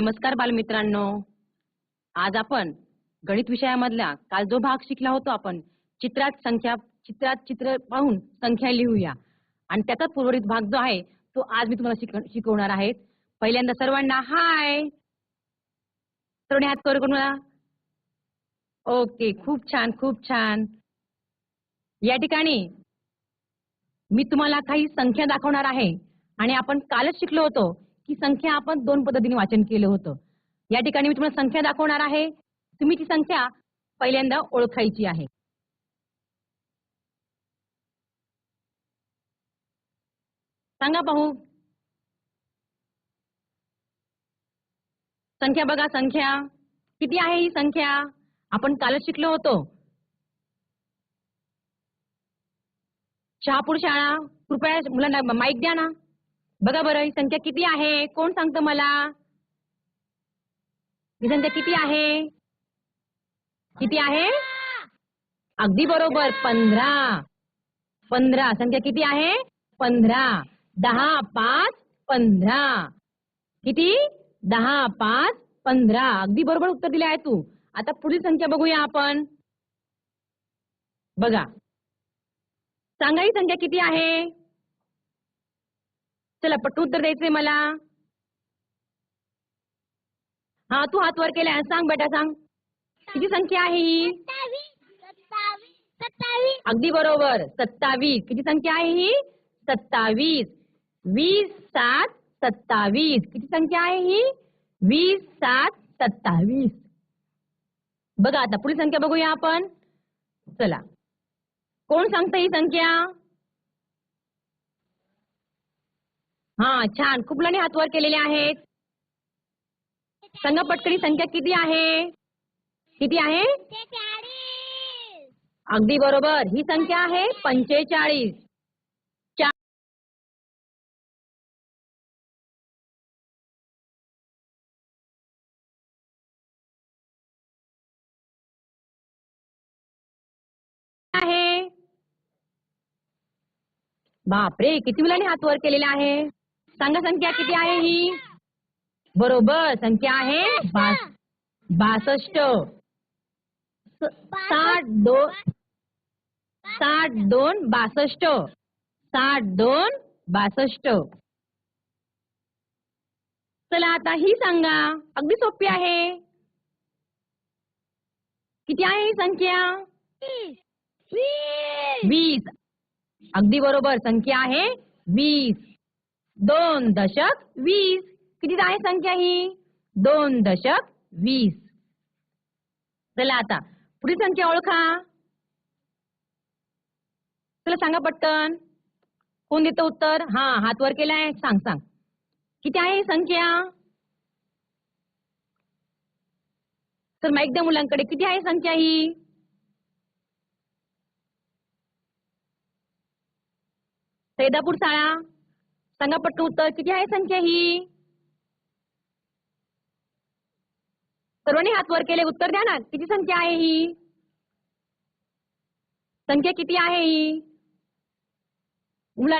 नमस्कार बालमित्रांनो. आज आपण गणित विषयामधला काल जो भाग शिकला होतो आपण चित्रात संख्या चित्रात चित्र पाहून संख्या लिहूया. आणि त्याचाच उर्वरित भाग जो आहे तो आज मी तुम्हाला शिक- शिकवणार आहे. पहिल्यांदा सर्वांना हाय. सर्वांनी हात कर मला ओके खूप छान खूप छान. या ठिकाणी मी तुम्हाला काही संख्या दाखवणार आहे. आणि आपण कालच शिकलो होतो. की संख्या आपण दोन पद्धतीने वाचन केलं होतं. या ठिकाणी मी तुम्हाला संख्या दाखवणार आहे. तुम्ही ती संख्या पहिल्यांदा ओळखायची आहे. सांगा पाहू. संख्या बघा संख्या. किती आहे ही संख्या? आपण कालच शिकलो होतो. शहापूर शाळा कृपया मुलांना माईक द्या ना. बघा बरं ही संख्या किती आहे? कोण सांगतं मला? ही संख्या किती आहे? किती आहे? अगदी बरोबर पंधरा. पंधरा संख्या किती आहे? पंधरा. दहा पाच पंधरा. किती? दहा पाच पंधरा. अगदी बरोबर उत्तर दिले आहे तू. आता पुढील संख्या बघूया आपण. बघा. सांगा ही संख्या किती आहे? चला पटकन उत्तर द्यायचंय मला. हा तू हात वर केलाय. सांग बेटा सांग. किती संख्या आहे ही? अगदी बरोबर. सत्तावीस. किती संख्या आहे ही? सत्तावीस. वीस सात सत्तावीस. किती संख्या आहे ही? वीस सात सत्तावीस. बघा आता पुढील संख्या बघूया आपण. चला. कोण सांगतं ही संख्या? हा छान. खूप हात वर केलेले आहेत. सांगा पटकनी संख्या किती आहे? किती आहे? अगदी बरोबर. ही संख्या आहे पंचेचाळीस. आहे. बापरे किती मुलांनी हात वर केलेला आहे? सांगा संख्या किती आहे ही? बरोबर संख्या आहे बासष्ट. साठ दोन साठ दोन बासष्ट. साठ दोन बासष्ट. चला आता ही सांगा अगदी सोपी आहे. किती आहे ही संख्या? वीस. अगदी बरोबर संख्या आहे वीस. दोन दशक वीस. किती आहे संख्या ही? दोन दशक वीस. चला आता पुढील संख्या ओळखा. चला सांगा पटकन. कोण देतं उत्तर? हा हात वर केलाय. सांग सांग. किती आहे संख्या? तर मग एकदा मुलांकडे किती आहे संख्या ही? सैदापूर शाळा. सांगा पटकन उत्तर किती आहे संख्या ही? सर्वांनी हात वर केले उत्तर द्या ना. किती संख्या आहे ही? संख्या किती आहे ही? मुला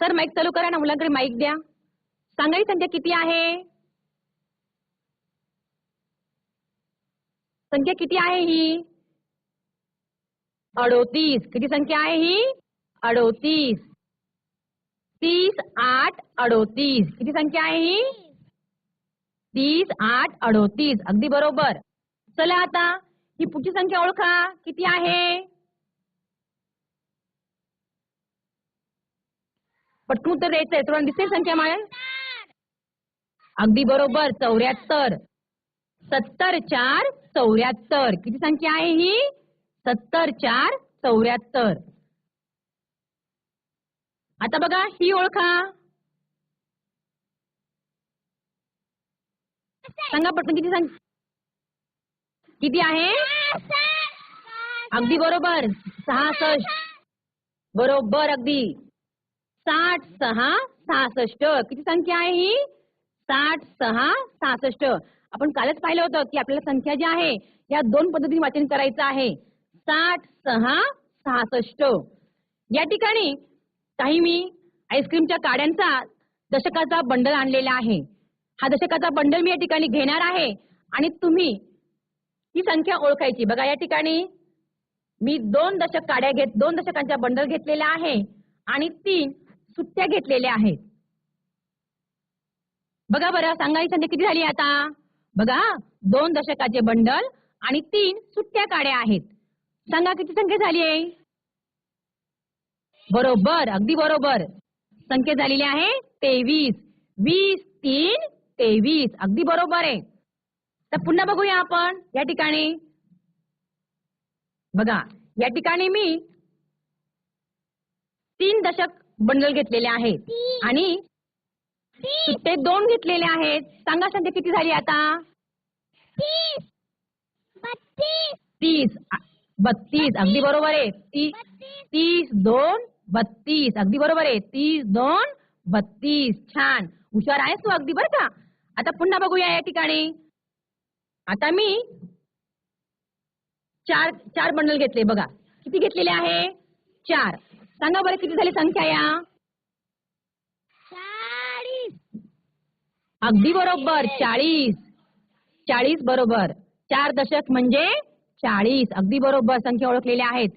सर माईक चालू करा ना. मुलांकडे माईक द्या. सांगा ही संख्या किती आहे? संख्या किती आहे ही? अडोतीस. किती संख्या आहे ही? अडोतीस. तीस आठ अडोतीस. किती संख्या आहे ही? तीस आठ अडोतीस. अगदी बरोबर. चला आता ही पुढची संख्या ओळखा. किती आहे? पटकन उत्तर द्यायचंय तुला दिसेल संख्या मला अगदी बरोबर. चौऱ्याहत्तर. सत्तर चार चौऱ्याहत्तर. किती संख्या आहे ही? सत्तर चार चौऱ्याहत्तर. आता बघा ही ओळखा. सांगा पटकन किती संख्या किती आहे? अगदी बरोबर. सहासष्ट. बरोबर अगदी. साठ सहा सहासष्ट. किती संख्या आहे ही? साठ सहा सहासष्ट. आपण कालच पाहिलं होतं की आपल्याला संख्या जी आहे या दोन पद्धतीने वाचन करायचं आहे. साठ सहा सहासष्ट. या ठिकाणी काही मी आईस्क्रीमच्या काड्यांचा दशकाचा बंडल आणलेला आहे. हा दशकाचा बंडल मी या ठिकाणी घेणार आहे आणि तुम्ही ही संख्या ओळखायची. बघा या ठिकाणी मी दोन दशक काड्या घेत दोन दशकांच्या बंडल घेतलेल्या आहे आणि तीन सुट्ट्या घेतलेल्या आहेत. बघा बरं सांगा ही संख्या किती झाली आता? बघा दोन दशकाचे बंडल आणि तीन सुट्ट्या काड्या आहेत. सांगा किती संख्या झाली आहे? बरोबर अगदी बरोबर. संख्या झालेली आहे तेवीस. वीस तीन तेवीस. अगदी बरोबर आहे. तर पुन्हा बघूया आपण या ठिकाणी. बघा या ठिकाणी मी तीन दशक बंडल घेतलेले आहेत. आणि सुट्टे दोन घेतलेले आहेत. सांगा संख्या किती झाली आता? तीस. बत्तीस. अगदी बरोबर आहे. ती तीस दोन बत्तीस. अगदी बरोबर आहे. तीस दोन बत्तीस. छान. हुशार आहेस तू अगदी बरं का. आता पुन्हा बघूया या ठिकाणी. आता मी चार चार बंडल घेतले. बघा. किती घेतलेले आहे? चार. सांगा बरं किती झाली संख्या या? चाळीस. अगदी बरोबर. चाळीस. चाळीस बरोबर. चार दशक म्हणजे चाळीस. अगदी बरोबर संख्या ओळखलेल्या आहेत.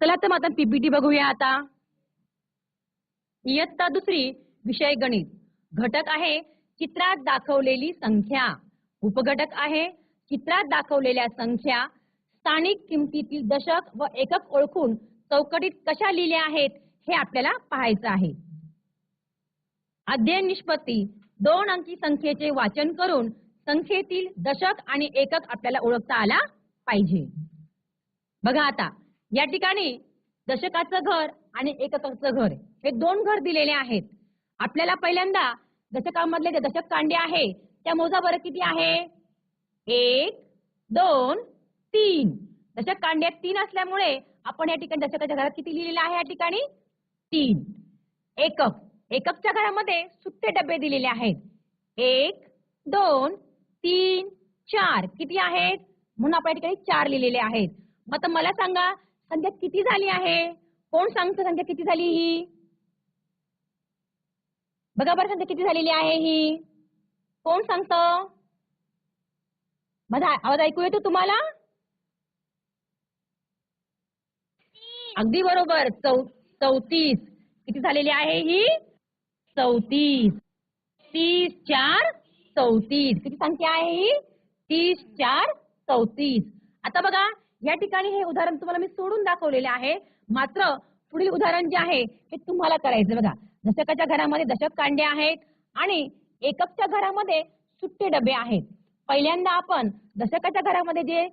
चला तर मग आता पीपीटी बघूया आता. इयत्ता दुसरी विषय गणित. घटक आहे चित्रात दाखवलेली संख्या. उपघटक आहे चित्रात दाखवलेल्या संख्या. स्थानिक किमतीतील दशक व एकक ओळखून चौकटीत कशा लिहिल्या आहेत हे आपल्याला पाहायचं आहे. अध्ययन निष्पत्ती. दोन अंकी संख्येचे वाचन करून संख्येतील दशक आणि एकक आपल्याला ओळखता आला पाहिजे. बघा आता या ठिकाणी दशकाचं घर आणि एककाचं घर. हे दोन घर दिलेले आहेत. आपल्याला पहिल्यांदा दशकामधले जे दशक कांडे आहे त्या मोजा बरं किती आहे? एक दोन तीन. दशक कांड्यात तीन असल्यामुळे आपण या ठिकाणी दशकाच्या घरात किती लिहिलेलं आहे या ठिकाणी? तीन. एकक. एककच्या घरामध्ये सुट्टे डबे दिलेले आहेत. एक दोन तीन चार. किती आहेत? म्हणून आपण या ठिकाणी चार लिहिलेले आहेत. मग आता मला सांगा संख्या किती झाली आहे? कोण सांगतं संख्या किती झाली ही? बघा बरं संख्या किती झालेली आहे ही? कोण सांगत माझा आवाज ऐकू येतो तुम्हाला? अगदी बरोबर. चौ चौतीस. किती झालेली आहे ही? चौतीस. तीस चार चौतीस. किती संख्या आहे ही? तीस चार चौतीस. आता बघा या ठिकाणी हे उदाहरण तुम्हाला मी सोडून दाखवलेले आहे. मात्र पुढील उदाहरण जे आहे हे तुम्हाला करायचं बघा दशकाच्या घरामध्ये दशक कांडे आहेत आणि एककच्या घरामध्ये सुट्टे डबे आहेत. पहिल्यांदा आपण दशकाच्या घरामध्ये जे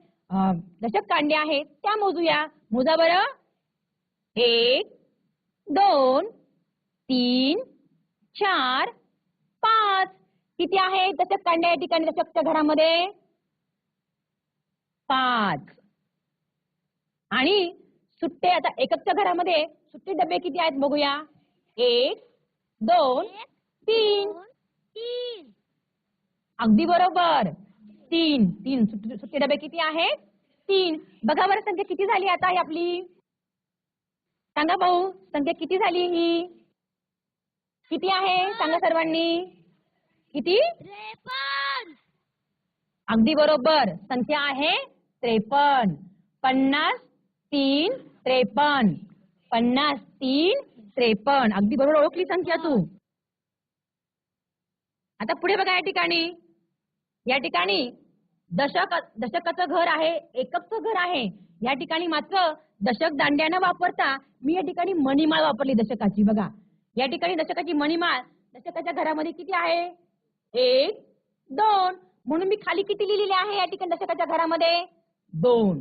दशक कांडे आहेत त्या मोजूया. मोजा बरं. एक दोन तीन चार पाच. किती आहे दशक कांड्या या ठिकाणी दशकच्या घरामध्ये? पाच. आणि सुट्टे आता एककच्या घरामध्ये सुट्टे डबे किती आहेत बघूया. एक दोन तीन. तीन अगदी बरोबर. तीन. तीन. सुट्टे डबे किती आहेत? तीन. बघा बरं संख्या किती झाली आता ही आपली? सांगा भाऊ संख्या किती झाली ही? किती आहे? सांगा सर्वांनी. किती? अगदी बरोबर. संख्या आहे त्रेपन्न. पन्नास तीन त्रेपन्न. पन्नास तीन त्रेपन्न अगदी बरोबर ओळखली संख्या तू. आता पुढे बघा या ठिकाणी. या ठिकाणी दशक दशकाचं घर आहे एककचं घर आहे. या ठिकाणी मात्र दशक दांड्या न वापरता मी या ठिकाणी मणिमाळ वापरली दशकाची. बघा. या ठिकाणी दशकाची मणिमाळ दशकाच्या घरामध्ये किती आहे? एक दोन. म्हणून मी खाली किती लिहिलेले आहे या ठिकाणी दशकाच्या घरामध्ये? दोन.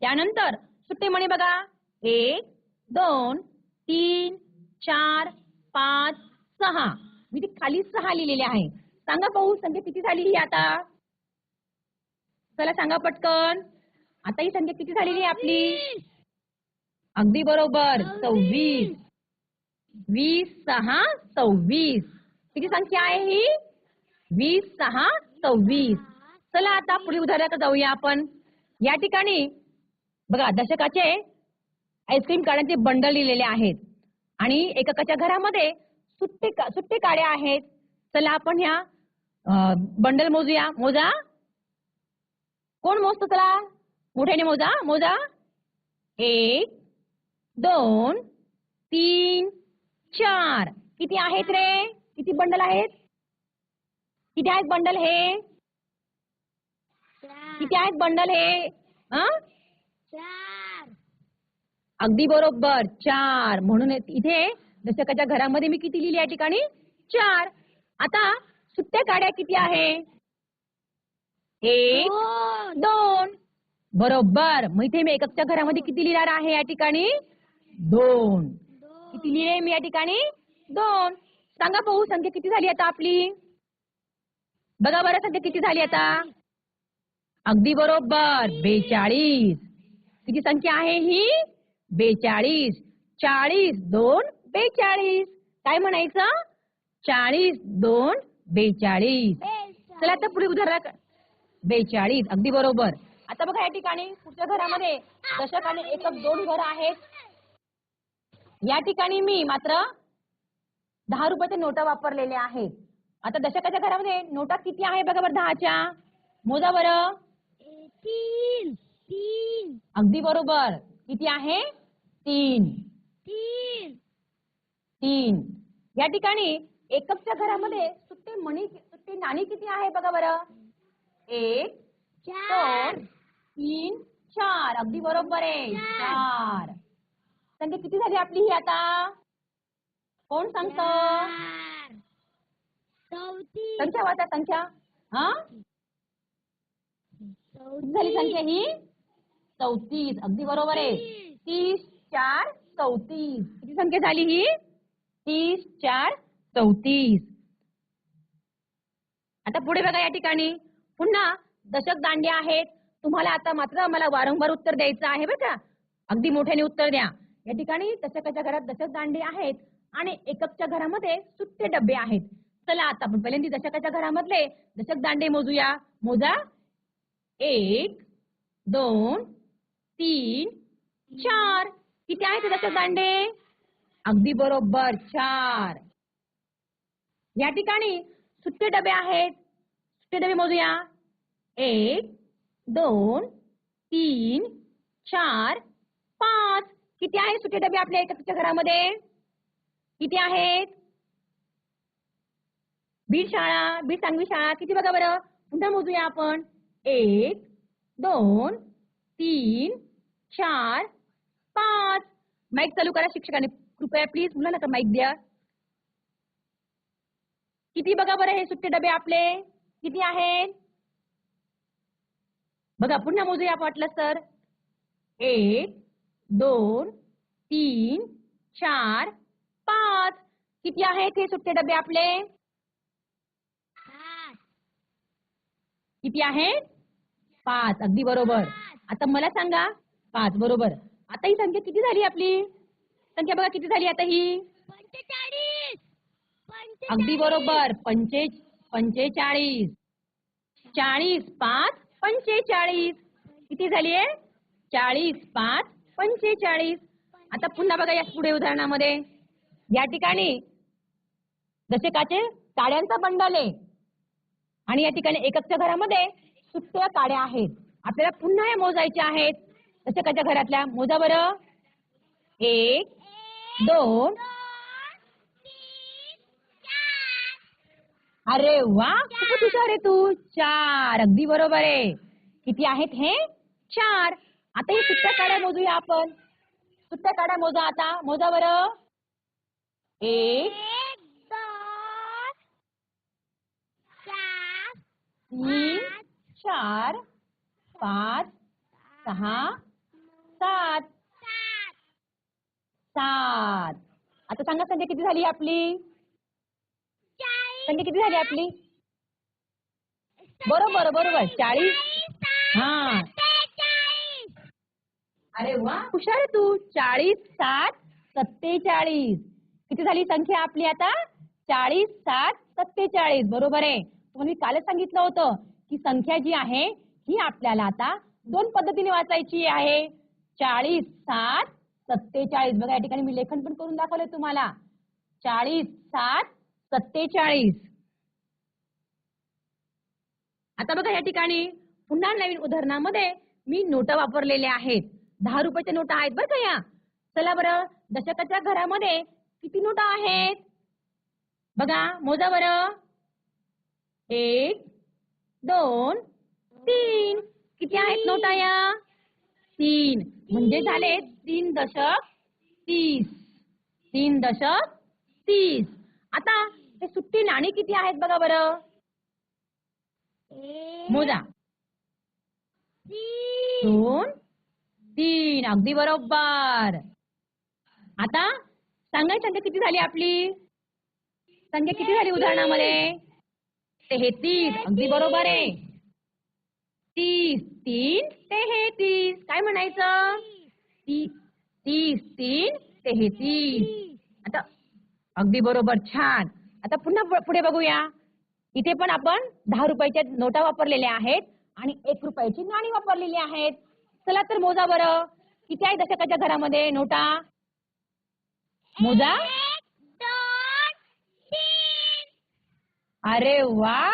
त्यानंतर सुट्टे मणी बघा. एक दोन तीन. चार पाच सहा. मी ती खाली सहा लिहिलेले आहे. सांगा पाहू संख्या किती झाली ही आता? चला सांगा पटकन. आता ही संख्या किती झालेली आहे आपली? अगदी बरोबर. सव्वीस. वीस सहा सव्वीस. किती संख्या आहे ही? वीस सहा सव्वीस. चला आता पुढील उदाहरणार्थ जाऊया आपण. या ठिकाणी बघा दशकाचे आईस्क्रीम काढण्याचे बंडल लिहिलेले आहेत. आणि एककाच्या घरामध्ये सुट्टे का- सुट्टे काड्या आहेत. चला आपण ह्या बंडल मोजूया. मोजा. कोण मोजतो चला? मोठ्याने मोजा. मोजा. एक दोन तीन चार. किती आहेत रे? किती बंडल आहेत? किती आहेत बंडल हे? किती आहेत बंडल हे? हा अगदी बरोबर चार. म्हणून हे- इथे दशकाच्या घरामध्ये मी किती लिहिली या ठिकाणी? चार. आता सुट्ट्या काड्या किती आहे? एक दोन दोन. बरोबर. मग इथे मी एककच्या घरामध्ये किती लिहिणार आहे या ठिकाणी? दोन. दोन किती लिहिले मी या ठिकाणी? दोन. सांगा पाहू संख्या किती झाली आता आपली? बघा बरं संख्या किती झाली आता? अगदी बरोबर. बेचाळीस. किती संख्या आहे ही? बेचाळीस चाळीस दोन बेचाळीस. काय म्हणायचं? चाळीस दोन बेचाळीस. चला आता पुढे उदाहरण बेचाळीस अगदी बरोबर. आता बघा या ठिकाणी पुढच्या घरामध्ये दशक आणि एकक दोन घर आहेत. या ठिकाणी मी मात्र दहा रुपयाच्या नोटा वापरलेल्या आहेत. आता दशकाच्या घरामध्ये नोटा किती आहे बघा बरं दहाच्या? मोजा बरं. तीन तीन. अगदी बरोबर. किती आहे? तीन. तीन. तीन. या ठिकाणी एककच्या घरामध्ये सुट्टे मणी सुट्टे नाणी किती आहे बघा बरं? एक चार. तीन चार. अगदी बरोबर आहे. चार. संख्या किती झाली आपली ही आता? कोण सांगत? संख्या वाचा संख्या. हा? झाली संख्या ही? चौतीस. अगदी बरोबर आहे. तीस. चार चौतीस. किती संख्या झाली ही? तीस चार चौतीस. आता पुढे बघा या ठिकाणी. पुन्हा दशक दांडे आहेत. तुम्हाला आता मात्र मला वारंवार उत्तर द्यायचं आहे बरं का? अगदी मोठ्याने उत्तर द्या. या ठिकाणी दशकाच्या घरात दशक दांडे आहेत आणि एककच्या घरामध्ये सुट्टे डबे आहेत. चला आता आपण पहिल्यांदा दशकाच्या घरामधले दशक दांडे मोजूया. मोजा. एक दोन तीन चार. किती आहेत ते दशक दांडे अगदी बरोबर चार. या ठिकाणी सुट्टे डबे आहेत. सुट्टे डबे मोजूया. एक दोन तीन चार पाच. किती आहेत सुट्टे डबे आपल्या एकत्र घरामध्ये? किती आहेत? बीड शाळा बीड सांगवी शाळा किती बघा बरं. पुन्हा मोजूया आपण. एक दोन तीन चार पाच. माईक चालू करा शिक्षकाने. कृपया प्लीज मुलांना का माईक द्या. किती बघा बरं हे सुट्टे डबे आपले? किती आहेत? बघा पुन्हा मोजूया वाटलं तर. एक दोन तीन चार पाच. किती आहेत हे सुट्टे डबे आपले? किती आहेत? पाच. अगदी बरोबर. आता मला सांगा. पाच बरोबर. आता ही संख्या किती झाली आपली? संख्या बघा किती झाली आता ही अगदी बरोबर. पंचे पंचेचाळीस. चाळीस पाच पंचेचाळीस. किती झाली आहे? चाळीस पाच पंचेचाळीस. आता पुन्हा बघा या पुढे उदाहरणामध्ये. या ठिकाणी दशकाचे काड्यांचा बंडल आहे. आणि या ठिकाणी एककच्या घरामध्ये सुट्ट्या काड्या आहेत. आपल्याला पुन्हा हे मोजायचे आहेत. दशकाच्या घरातल्या मोजा बरं. एक दोन. अरे वा खूपच हुशार आहे तू. चार अगदी बरोबर आहे. किती आहेत हे? चार. आता ही सुट्ट्या काड्या मोजूया आपण. सुट्ट्या काड्या मोजा आता. मोजा बरं. एक तीन चार पाच सहा सात. सात. आता सांगा संख्या किती झाली आपली? संख्या किती झाली आपली? बरोबर बरोबर. चाळीस. हा. अरे वा हुशार आहे तू. चाळीस सात सत्तेचाळीस. किती झाली संख्या आपली आता? चाळीस सात सत्तेचाळीस. बरोबर आहे. तुम्हाला मी कालच सांगितलं होतं की संख्या जी आहे ही आपल्याला आता दोन पद्धतीने वाचायची आहे. चाळीस सात सत्तेचाळीस. बघा या ठिकाणी मी लेखन पण करून दाखवलंय तुम्हाला. चाळीस सात सत्तेचाळीस. आता बघा या ठिकाणी पुन्हा नवीन उदाहरणामध्ये मी नोटा वापरलेल्या आहेत. दहा रुपयाच्या नोटा आहेत बरं का या. चला बरं दशकाच्या घरामध्ये किती नोटा आहेत? बघा मोजा बरं. एक दोन तीन. किती आहेत नोटा या? तीन. म्हणजे झाले तीन दशक तीस. तीन दशक तीस. आता हे सुट्टी नाणी किती आहेत बघा बरं? मोजा. तीन. दोन तीन. अगदी बरोबर. आता सांगाय संख्या किती झाली आपली? संख्या किती झाली उदाहरणामध्ये? तेहतीस. अगदी बरोबर आहे. तीस तीन तेहतीस काय म्हणायचं? ती तीस तीन तेहतीस आता अगदी बरोबर छान. आता पुन्हा पुढे बघूया. इथे पण आपण दहा रुपयाच्या नोटा वापरलेल्या आहेत आणि एक रुपयाची नाणी वापरलेली आहेत. चला तर मोजा बरं. किती आहे दशकाच्या घरामध्ये नोटा? मोजा. अरे वा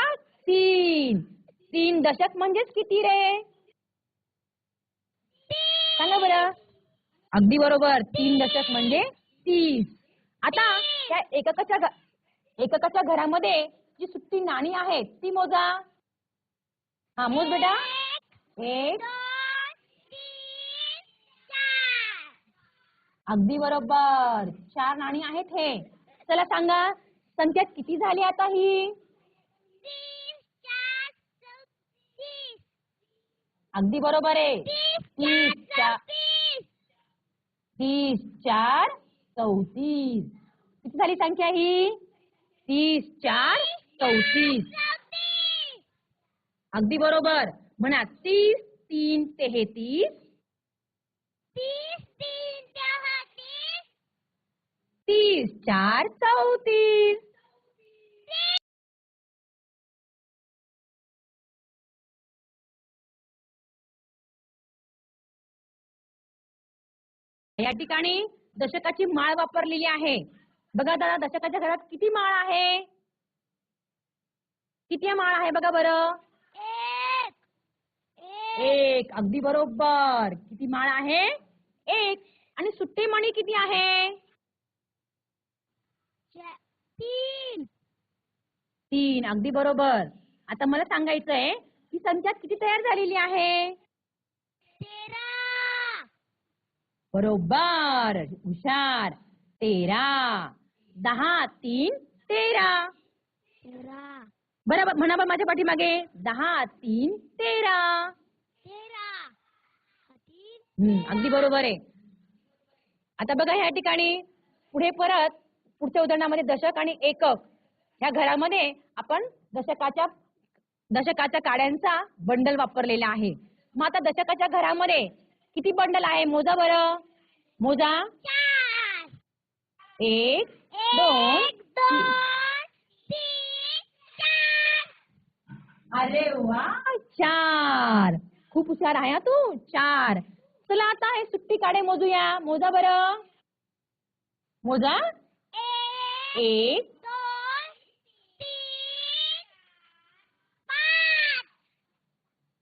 तीन. तीन दशक म्हणजेच किती रे? सांगा बरं. अगदी बरोबर. तीन दशक म्हणजे तीस. आता त्या एककाच्या एककाच्या घरामध्ये जी सुट्टी नाणी आहेत ती मोजा. हा मोज बेटा. एक अगदी बरोबर. चार नाणी आहेत हे. चला सांगा संख्या किती झाली आता ही? अगदी बरोबर आहे. तीस चार तीस चार. चौतीस. किती झाली संख्या ही? तीस चार चौतीस. अगदी बरोबर. म्हणा तीस तीन तेहतीस तीस. तीन तेहतीस तीस चार चौतीस. या ठिकाणी दशकाची माळ वापरलेली आहे. बघा दादा दशकाच्या घरात किती माळ आहे? किती माळ आहे बघा बरं? एक. अगदी बरोबर. किती माळ आहे? एक. आणि सुट्टी मणी किती आहे? तीन. तीन. अगदी बरोबर. आता मला सांगायचंय ही संख्या किती तयार झालेली आहे? तेरा. बरोबर. हुशार. तेरा. दहा तीन तेरा. तेरा. बरोबर. म्हणा बरं माझ्या पाठीमागे. दहा तीन तेरा. तेरा. अगदी बरोबर आहे. आता बघा ह्या ठिकाणी. पुढे परत पुढच्या उदाहरणामध्ये दशक आणि एकक. ह्या घरामध्ये आपण दशकाच्या दशकाच्या काड्यांचा बंडल वापरलेला आहे. मग आता दशकाच्या घरामध्ये किती बंडल आहे? मोजा बरं. मोजा. एक दोन अरे वा चार. खूप हुशार आहे हा तू चार. चला आता हे सुट्टी काढे मोजूया. मोजा बरं. मोजा. एक एक दोन तीन पाच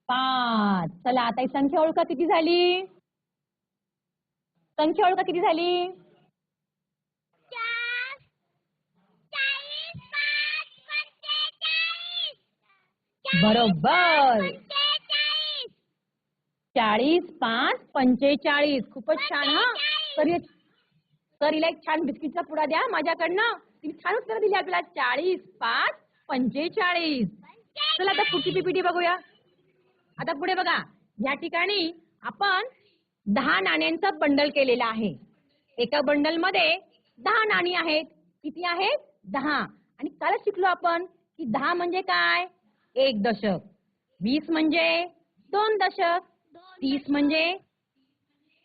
पाच. चला आता ही संख्या ओळखा किती झाली? संख्या ओळखा किती झाली? बरोबर. चाळीस पाच पंचेचाळीस. खूपच छान हा. तर तर हिला एक छान बिस्किटचा पुडा द्या माझ्याकडनं. तिने छान उत्तर दिली आपल्याला. चाळीस पाच पंचेचाळीस. चला आता पुढची पीपीटी बघूया. आता पुढे बघा. या ठिकाणी आपण दहा नाण्यांचा बंडल केलेला आहे. एका बंडलमध्ये दहा नाणी आहेत. किती आहेत? दहा. आणि कालच शिकलो आपण की दहा म्हणजे काय? एक दशक. वीस म्हणजे दोन दशक. तीस म्हणजे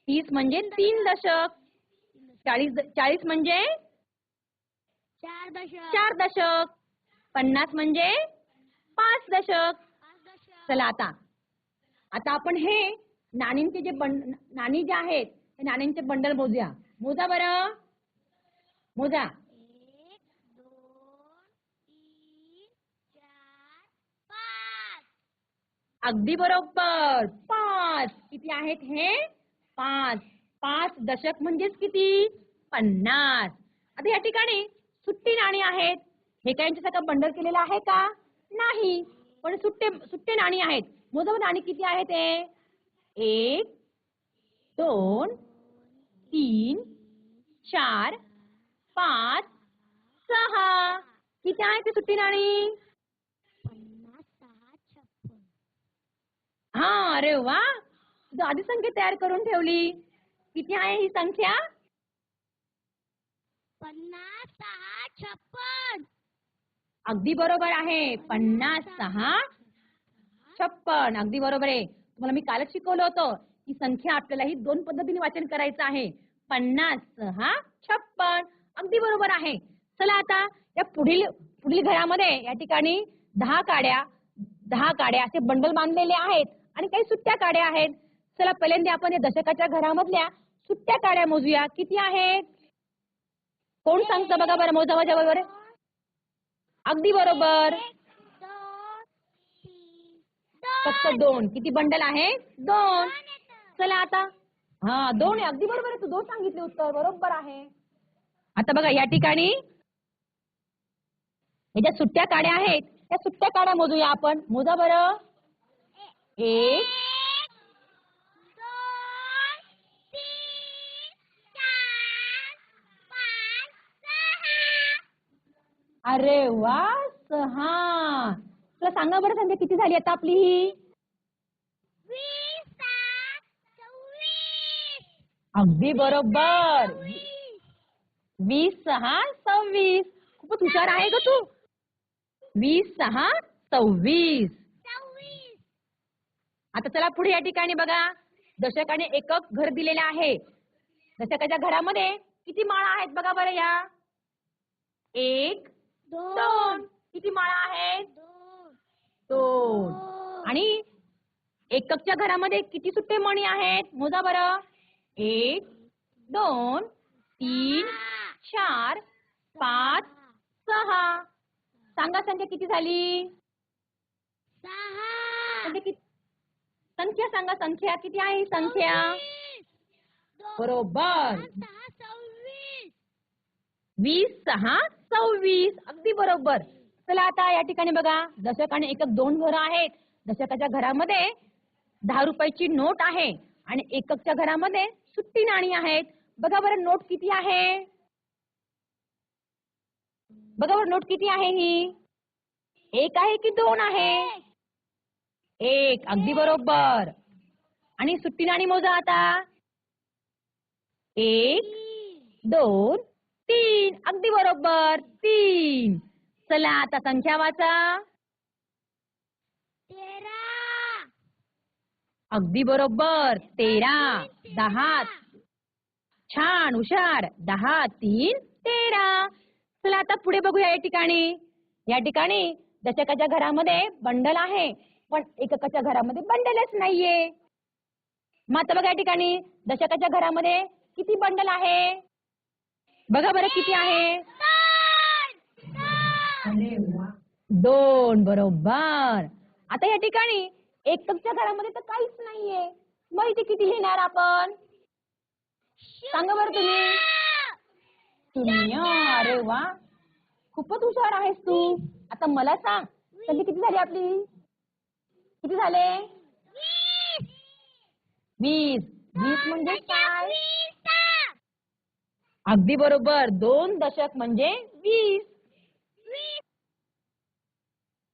तीस म्हणजे तीन दशक. चाळीस चाळीस म्हणजे चार दशक. चार दशक. पन्नास म्हणजे पाच दशक पाच दशक. चला आता. आता आपण हे नाणींचे जे बंड नाणी जे आहेत ते नाण्यांचे बंडल मोजूया मोजा बरं. मोजा. एक दोन तीन चार पाच अगदी बरोबर. पाच. किती आहेत हे? पाच. पाच दशक म्हणजेच किती? पन्नास. आता या ठिकाणी सुट्टी नाणी आहेत. हे काय यांच्यासारखं बंडल केलेलं आहे का? नाही. पण सुट्टे सुट्टे नाणी आहेत. मोजा बरं नाणी किती आहेत ते? एक दोन तीन चार पाच सहा. किती आहेत ते सुट्टी नाणी हा अरे वा. आधी संख्या तयार करून ठेवली. किती आहे ही संख्या? पन्नास सहा छप्पन. अगदी बरोबर आहे. पन्नास सहा छप्पन. अगदी बरोबर आहे. तुम्हाला मी कालच शिकवलं होतं की संख्या आपल्याला ही दोन पद्धतीने वाचन करायचं आहे. पन्नास हा छप्पन. अगदी बरोबर आहे. चला आता या पुढील पुढील घरामध्ये या ठिकाणी दहा काड्या दहा काड्या असे बंडल बांधलेले आहेत आणि काही सुट्ट्या काड्या आहेत. चला पहिल्यांदा आपण या दशकाच्या घरामधल्या सुट्ट्या काड्या मोजूया. किती आहेत? कोण सांगतं बघा बरं मोजा माझ्या बरोबर अगदी बरोबर. फक्त दोन. किती बंडल आहे? दोन. चला आता. हा दोन आहे. अगदी बरोबर आहे. तू दोन सांगितले उत्तर. बरोबर आहे. आता बघा या ठिकाणी हे ज्या सुट्ट्या काड्या आहेत त्या सुट्ट्या काड्या मोजूया आपण. मोजा बरं. एक अरे वा सहा. तुला सांगा बरं संख्या किती झाली आता आपली ही? अगदी बरोबर. वीस सहा सव्वीस. खूपच हुशार आहे ग तू. वीस सहा सव्वीस. आता चला पुढे या ठिकाणी बघा. दशकाने एकक घर दिलेले आहे. दशकाच्या घरामध्ये किती माळा आहेत बघा बरं या. एक दोन. किती माळा आहेत? दोन. आणि एककच्या घरामध्ये किती सुट्टे मणी आहेत? मोजा बरं. एक दोन तीन चार पाच सहा. सांगा संख्या किती झाली? संख्या किती संख्या सांगा संख्या किती आहे संख्या? बरोबर. वीस सहा सव्वीस. अगदी बरोबर. चला आता या ठिकाणी बघा. दशकाने एकक दोन घरं आहेत. दशकाच्या घरामध्ये दहा रुपयाची नोट आहे आणि एककच्या घरामध्ये सुट्टी नाणी आहेत. बघा बरं नोट किती आहे? बघा बरं नोट किती आहे ही? एक आहे की दोन आहे? एक अगदी बरोबर. आणि सुट्टी नाणी मोजा आता. एक दोन तीन अगदी बरोबर तीन. चला आता संख्या वाचा. तेरा. अगदी बरोबर. तेरा दहा. छान हुशार. दहा तीन तेरा. चला आता पुढे बघूया या ठिकाणी. या ठिकाणी दशकाच्या घरामध्ये बंडल आहे पण एककाच्या घरामध्ये बंडलच नाहीये. मग आता बघा या ठिकाणी दशकाच्या घरामध्ये किती बंडल आहे? बघा बरं किती आहे. दोन बरोबर. आता या ठिकाणी एककच्या घरामध्ये तर काहीच नाहीये. मग इथे किती लिहिणार आपण? सांगा बरं तुम्ही. शून्य अरे वा. खूपच हुशार आहेस तू. आता मला सांग संख्या किती झाली आपली? किती झाले? वीस. वीस म्हणजे काय? अगदी बरोबर. दोन दशक म्हणजे वीस.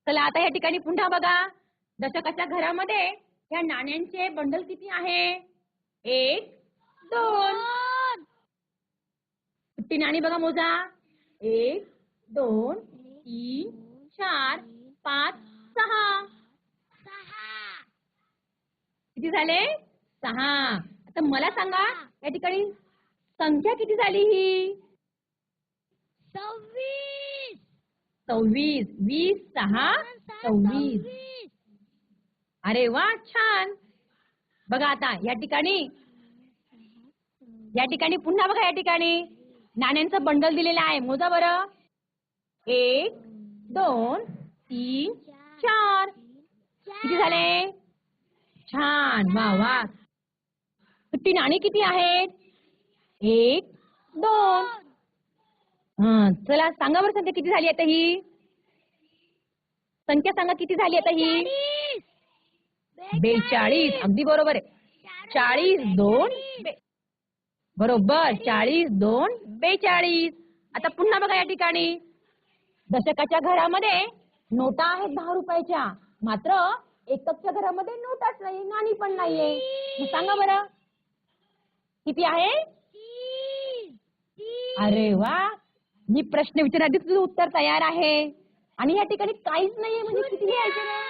चला आता या ठिकाणी पुन्हा बघा. दशकाच्या घरामध्ये या नाण्यांचे बंडल किती आहे? एक दोन. सुट्टी नाणी बघा मोजा. एक दोन तीन चार पाच सहा. सहा. किती झाले? सहा. आता मला सांगा या ठिकाणी संख्या किती झाली ही? सव्वीस. सव्वीस वीस सहा सव्वीस. अरे वा छान. बघा आता या ठिकाणी या ठिकाणी पुन्हा बघा या ठिकाणी. नाण्यांचं बंडल दिलेलं आहे. मोजा बरं. एक दोन तीन चार. किती झाले? छान. वा वा. ती नाणी किती आहेत? एक दोन हा चला सांगा बरं संख्या किती झाली आता ही? संख्या सांगा किती झाली आता ही? चाळीस बेचाळीस अगदी बरोबर आहे. चाळीस दोन बरोबर चाळीस दोन बेचाळीस. आता पुन्हा बघा या ठिकाणी. दशकाच्या घरामध्ये नोटा आहेत दहा रुपयाच्या. मात्र एककच्या घरामध्ये नोटाच नाही नाणी पण नाहीये. सांगा बरं. किती आहे? अरे वा मी प्रश्न विचारण्याआधी तुझं उत्तर तयार आहे. आणि या ठिकाणी काहीच नाहीये म्हणजे किती लिहायचे ना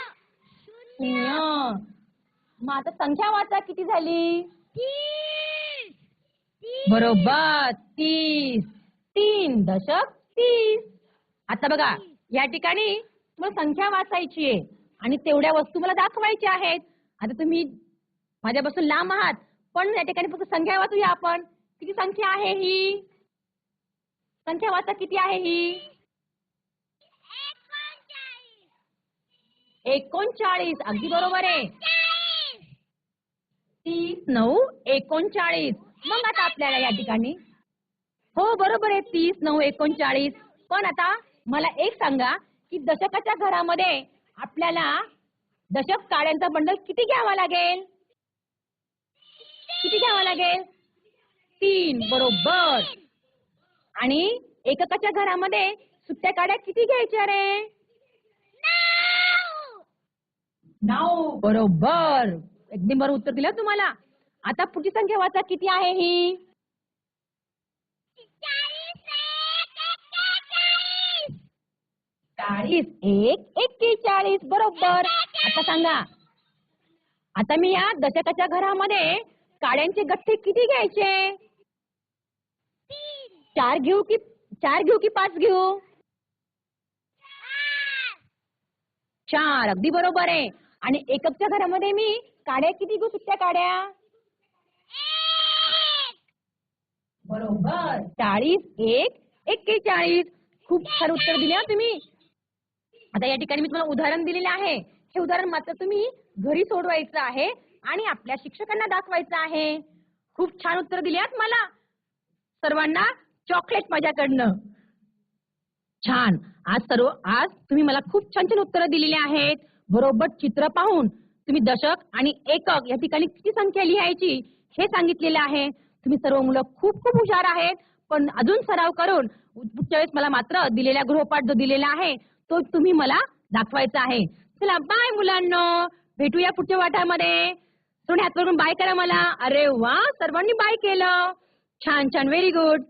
शून्य. मग आता संख्या वाचा किती झाली? बरोबर. तीस. तीन दशक तीस. आता बघा या ठिकाणी तुम्हाला संख्या वाचायची आहे. आणि तेवढ्या वस्तू मला दाखवायच्या आहेत. आता तुम्ही माझ्यापासून लांब आहात पण या ठिकाणी फक्त संख्या वाचूया आपण. किती संख्या आहे ही? संख्या वाचा किती आहे ही? एकोणचाळीस. अगदी बरोबर आहे. तीस नऊ एकोणचाळीस. मग आता आपल्याला या ठिकाणी. हो बरोबर आहे. तीस नऊ एकोणचाळीस. पण आता मला एक सांगा की दशकाच्या घरामध्ये आपल्याला दशक काड्यांचा बंडल किती घ्यावा लागेल? किती घ्यावा लागेल? तीन. बरोबर. आणि एककाच्या घरामध्ये सुट्ट्या काड्या किती घ्यायच्या रे? नऊ. बरोबर. एकदम बरोबर उत्तर दिलं तुम्हाला. आता पुढची संख्या वाचा. किती आहे ही? चाळीस एक चाळीस एक्केचाळीस एक एक्केचाळीस. बरोबर. आता सांगा. आता मी या दशकाच्या घरामध्ये काड्यांचे गठ्ठे किती घ्यायचे? चार घेऊ की चार घेऊ की पाच घेऊ? चार अगदी बरोबर आहे. आणि एककच्या घरामध्ये मी काड्या किती घेऊ सुट्ट्या काड्या? बरोबर. चाळीस एक एक्केचाळीस. खूप छान उत्तर दिले हा तुम्ही. आता या ठिकाणी मी तुम्हाला उदाहरण दिलेलं आहे. हे उदाहरण मात्र तुम्ही घरी सोडवायचं आहे आणि आपल्या शिक्षकांना दाखवायचं आहे. खूप छान उत्तर दिली मला सर्वांना चॉकलेट माझ्याकडनं. छान. आज सर्व आज तुम्ही मला खूप छान छान उत्तरं दिलेली आहेत. बरोबर चित्र पाहून तुम्ही दशक आणि एकक या ठिकाणी किती संख्या लिहायची हे सांगितलेलं आहे. तुम्ही सर्व मुलं खूप खूप हुशार आहेत. पण अजून सराव करून पुढच्या वेळेस मला मात्र दिलेला गृहपाठ जो दिलेला आहे तो तुम्ही मला दाखवायचा आहे. चला बाय मुलांना. भेटूया पुढच्या वाटामध्ये. थोडे हात बाय करा मला. अरे वा सर्वांनी बाय केलं. छान छान. Very good